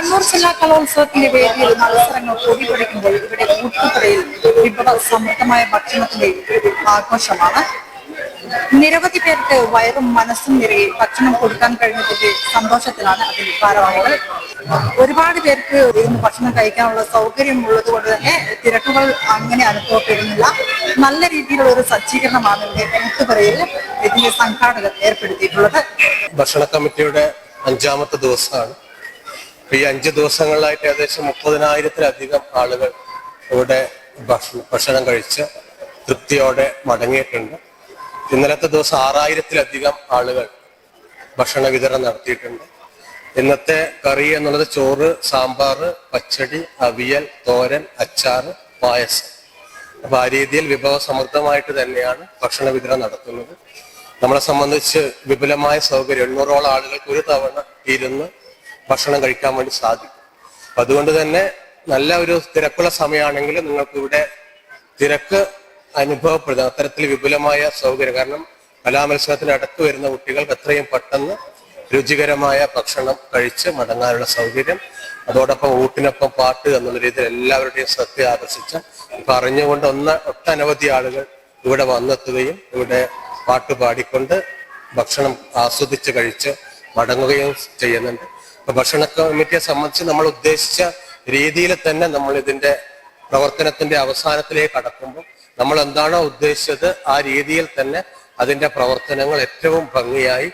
കണ്ണൂർ ജില്ലാ കലോത്സവത്തിന്റെ വേദിയിൽ മത്സരങ്ങൾ പൊടിപൊടിക്കുമ്പോൾ ഇവിടെ കൂട്ടുപടയിൽ വിഭവ സമൃദ്ധമായ ഭക്ഷണത്തിന്റെ ആഘോഷമാണ്. നിരവധി പേർക്ക് വയറും മനസ്സും നിറയെ ഭക്ഷണം കൊടുക്കാൻ കഴിഞ്ഞതിന്റെ സന്തോഷത്തിലാണ് അതിൽ ഭാരവാഹികൾ. ഒരുപാട് പേർക്ക് ഇരുന്ന് ഭക്ഷണം കഴിക്കാനുള്ള സൗകര്യം ഉള്ളത് കൊണ്ട് തന്നെ തിരക്കുകൾ അങ്ങനെ അനുഭവപ്പെടുന്നില്ല. നല്ല രീതിയിലുള്ള ഒരു സജ്ജീകരണമാണ് ഇവിടെ കൂട്ടുപറയിൽ ഇതിന്റെ സംഘാടകർ ഏർപ്പെടുത്തിയിട്ടുള്ളത്. ഭക്ഷണ കമ്മിറ്റിയുടെ അഞ്ചാമത്തെ ദിവസമാണ്. ഈ അഞ്ച് ദിവസങ്ങളിലായിട്ട് ഏകദേശം മുപ്പതിനായിരത്തിലധികം ആളുകൾ ഇവിടെ ഭക്ഷണം ഭക്ഷണം കഴിച്ച് തൃപ്തിയോടെ മടങ്ങിയിട്ടുണ്ട്. ഇന്നലത്തെ ദിവസം ആറായിരത്തിലധികം ആളുകൾ ഭക്ഷണ വിതരണം നടത്തിയിട്ടുണ്ട്. ഇന്നത്തെ കറി എന്നുള്ളത് ചോറ് സാമ്പാർ പച്ചടി അവിയൽ തോരൻ അച്ചാർ പായസം. അപ്പൊ ആ രീതിയിൽ വിഭവ സമൃദ്ധമായിട്ട് തന്നെയാണ് ഭക്ഷണ വിതരണം നടത്തുന്നത്. നമ്മളെ സംബന്ധിച്ച് വിപുലമായ സൗകര്യം. എണ്ണൂറോളം ആളുകൾക്ക് ഒരു തവണ ഇരുന്ന് ഭക്ഷണം കഴിക്കാൻ വേണ്ടി സാധിക്കും. അപ്പൊ അതുകൊണ്ട് തന്നെ നല്ല ഒരു തിരക്കുള്ള സമയമാണെങ്കിൽ നിങ്ങൾക്ക് ഇവിടെ തിരക്ക് അനുഭവപ്പെടുന്നത് അത്തരത്തിൽ വിപുലമായ സൗകര്യം. കാരണം കലാമത്സരത്തിന് അടുത്ത് വരുന്ന കുട്ടികൾക്ക് എത്രയും പെട്ടെന്ന് രുചികരമായ ഭക്ഷണം കഴിച്ച് മടങ്ങാനുള്ള സൗകര്യം. അതോടൊപ്പം ഊട്ടിനൊപ്പം പാട്ട് എന്നുള്ള രീതിയിൽ എല്ലാവരുടെയും ശ്രദ്ധ ആകർഷിച്ച ഇപ്പൊ അറിഞ്ഞുകൊണ്ട് ഒന്ന് ഒട്ടനവധി ആളുകൾ ഇവിടെ വന്നെത്തുകയും ഇവിടെ പാട്ട് പാടിക്കൊണ്ട് ഭക്ഷണം ആസ്വദിച്ച് കഴിച്ച് മടങ്ങുകയും ചെയ്യുന്നുണ്ട്. ഭക്ഷണ കമ്മിറ്റിയെ സംബന്ധിച്ച് നമ്മൾ ഉദ്ദേശിച്ച രീതിയിൽ തന്നെ നമ്മൾ ഇതിന്റെ പ്രവർത്തനത്തിന്റെ അവസാനത്തിലേക്ക് കടക്കുമ്പോൾ നമ്മൾ എന്താണോ ഉദ്ദേശിച്ചത് ആ രീതിയിൽ തന്നെ അതിന്റെ പ്രവർത്തനങ്ങൾ ഏറ്റവും ഭംഗിയായി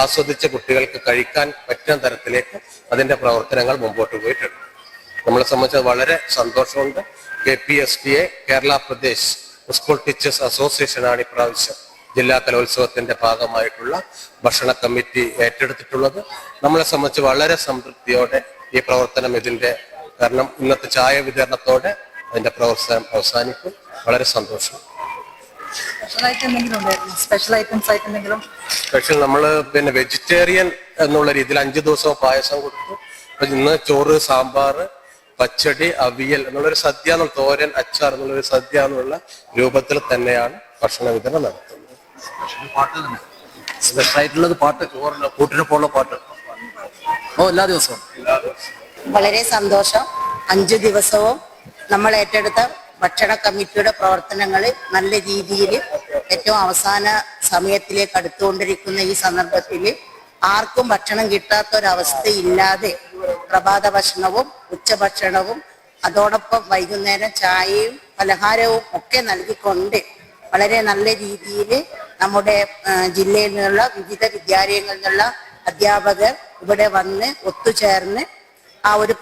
ആസ്വദിച്ച കുട്ടികൾക്ക് കഴിക്കാൻ പറ്റുന്ന തരത്തിലേക്ക് അതിന്റെ പ്രവർത്തനങ്ങൾ മുമ്പോട്ട് പോയിട്ടുണ്ട്. നമ്മളെ സംബന്ധിച്ച് വളരെ സന്തോഷമുണ്ട്. K P S T A Kerala Pradesh school teachers അസോസിയേഷനാണ് ഇപ്രാവശ്യം ജില്ലാ കലോത്സവത്തിന്റെ ഭാഗമായിട്ടുള്ള ഭക്ഷണ കമ്മിറ്റി ഏറ്റെടുത്തിട്ടുള്ളത്. നമ്മളെ സംബന്ധിച്ച് വളരെ സംതൃപ്തിയോടെ ഈ പ്രവർത്തനം ഇതിന്റെ കാരണം ഇന്നത്തെ ചായ വിതരണത്തോടെ അതിന്റെ പ്രവർത്തനം അവസാനിക്കും. വളരെ സന്തോഷം. സ്പെഷ്യൽ നമ്മൾ പിന്നെ വെജിറ്റേറിയൻ എന്നുള്ള രീതിയിൽ അഞ്ചു ദിവസം പായസം കൊടുത്തു. അപ്പൊ ഇന്ന് ചോറ് സാമ്പാർ പച്ചടി അവിയൽ എന്നുള്ളൊരു സദ്യ എന്നുള്ള തോരൻ അച്ചാർ എന്നുള്ളൊരു സദ്യ എന്നുള്ള രൂപത്തിൽ തന്നെയാണ് ഭക്ഷണ വിതരണം നടത്തുന്നത്. പാട്ട്. തന്നെ സ്പെഷ്യൽ ആയിട്ടുള്ളത് പാട്ട്. കൂട്ടിനൊപ്പമുള്ള പാട്ട് ഓ എല്ലാ ദിവസവും. വളരെ സന്തോഷം. അഞ്ചു ദിവസവും നമ്മൾ ഏറ്റെടുത്ത ഭക്ഷണ കമ്മിറ്റിയുടെ പ്രവർത്തനങ്ങൾ നല്ല രീതിയിൽ ഏറ്റവും അവസാന സമയത്തിലേക്ക് അടുത്തുകൊണ്ടിരിക്കുന്ന ഈ സന്ദർഭത്തിൽ ആർക്കും ഭക്ഷണം കിട്ടാത്ത ഒരവസ്ഥയില്ലാതെ പ്രഭാത ഭക്ഷണവും ഉച്ചഭക്ഷണവും അതോടൊപ്പം വൈകുന്നേരം ചായയും പലഹാരവും ഒക്കെ നൽകിക്കൊണ്ട് വളരെ നല്ല രീതിയിൽ നമ്മുടെ ജില്ലയിൽ നിന്നുള്ള വിവിധ വിദ്യാലയങ്ങളിൽ നിന്നുള്ള അധ്യാപകർ ഇവിടെ വന്ന് ഒത്തുചേർന്ന് ആ ഒരു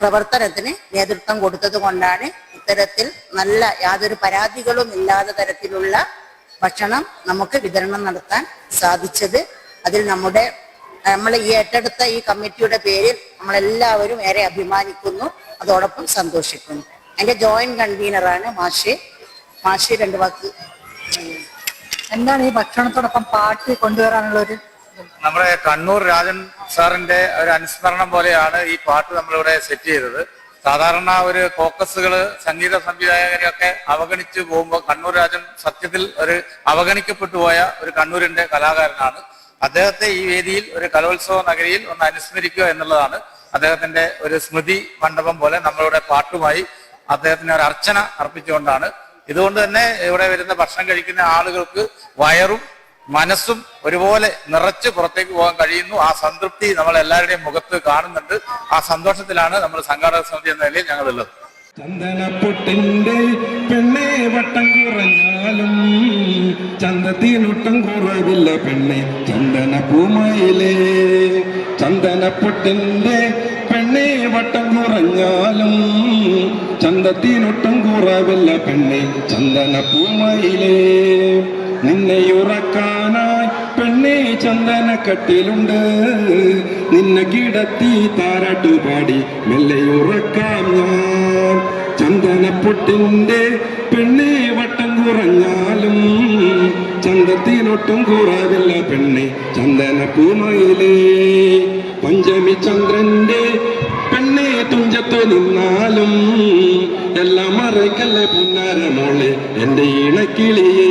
പ്രവർത്തനത്തിന് നേതൃത്വം കൊടുത്തത് കൊണ്ടാണ് ഇത്തരത്തിൽ നല്ല യാതൊരു പരാതികളും ഇല്ലാത്ത തരത്തിലുള്ള ഭക്ഷണം നമുക്ക് വിതരണം നടത്താൻ സാധിച്ചത്. അതിൽ നമ്മുടെ നമ്മൾ ഈ ഏറ്റെടുത്ത ഈ കമ്മിറ്റിയുടെ പേരിൽ നമ്മളെല്ലാവരും ഏറെ അഭിമാനിക്കുന്നു. അതോടൊപ്പം സന്തോഷിക്കുന്നു. എന്റെ ജോയിന്റ് കൺവീനറാണ് മാഷി. മാഷി രണ്ട് വാക്ക്. എന്താണ് ഈ ഭക്ഷണത്തോടൊപ്പം പാട്ട് കൊണ്ടുവരാനുള്ള ഒരു നമ്മുടെ കണ്ണൂർ രാജൻ സാറിന്റെ ഒരു അനുസ്മരണം പോലെയാണ് ഈ പാട്ട് നമ്മളിവിടെ സെറ്റ് ചെയ്തത്. സാധാരണ ഒരു ഫോക്കസുകൾ സംഗീത സംവിധായകരെയൊക്കെ അവഗണിച്ചു പോകുമ്പോൾ കണ്ണൂർ രാജൻ സത്യത്തിൽ ഒരു അവഗണിക്കപ്പെട്ടു പോയ ഒരു കണ്ണൂരിന്റെ കലാകാരനാണ്. അദ്ദേഹത്തെ ഈ വേദിയിൽ ഒരു കലോത്സവ നഗരിയിൽ ഒന്ന് അനുസ്മരിക്കുക എന്നുള്ളതാണ് അദ്ദേഹത്തിന്റെ ഒരു സ്മൃതി മണ്ഡപം പോലെ നമ്മളുടെ പാട്ടുമായി അദ്ദേഹത്തിന് ഒരു അർച്ചന അർപ്പിച്ചുകൊണ്ടാണ് ഇതുകൊണ്ട് തന്നെ ഇവിടെ വരുന്ന ഭക്ഷണം കഴിക്കുന്ന ആളുകൾക്ക് വയറും മനസ്സും ഒരുപോലെ നിറച്ച് പുറത്തേക്ക് പോകാൻ കഴിയുന്നു. ആ സംതൃപ്തി നമ്മൾ എല്ലാവരുടെയും മുഖത്ത് കാണുന്നുണ്ട്. ആ സന്തോഷത്തിലാണ് നമ്മൾ സംഘാടക സമിതി എന്ന നിലയിൽ ഞങ്ങളുള്ളത്. ചന്ദനപ്പൊട്ടിന്റെ പെണ്ണെ വട്ടം കുറഞ്ഞാലും ചന്ദത്തിനൊട്ടം കുറവില്ല പെണ്ണെ. ചന്ദന പൂമയിലേ ചന്ദനപ്പൊട്ടിന്റെ പെണ്ണെ വട്ടം കുറഞ്ഞാലും ചന്തത്തിനൊട്ടും കുറവില്ല പെണ്ണെ. ചന്ദന പൂമയിലേ നിന്നെ ഉറക്കാനായി പെണ്ണെ ചന്ദന കട്ടിലുണ്ട്. നിന്നെ കിടത്തി താരാട്ടുപാടി മെല്ലെ ഉറക്കാം ഞാൻ. ചന്ദനപ്പൊട്ടിന്റെ പെണ്ണെ വട്ടം കുറഞ്ഞാലും ചന്തത്തിനൊട്ടും കുറവില്ല പെണ്ണെ. ചന്ദന പൂമയിലേ പഞ്ചമി ചന്ദ്രന്റെ തുഞ്ചത്തു നിന്നാലും എല്ലാം മറയ്ക്കല്ലേ പുന്നാരമോളെ എന്റെ ഇണക്കിളിയേ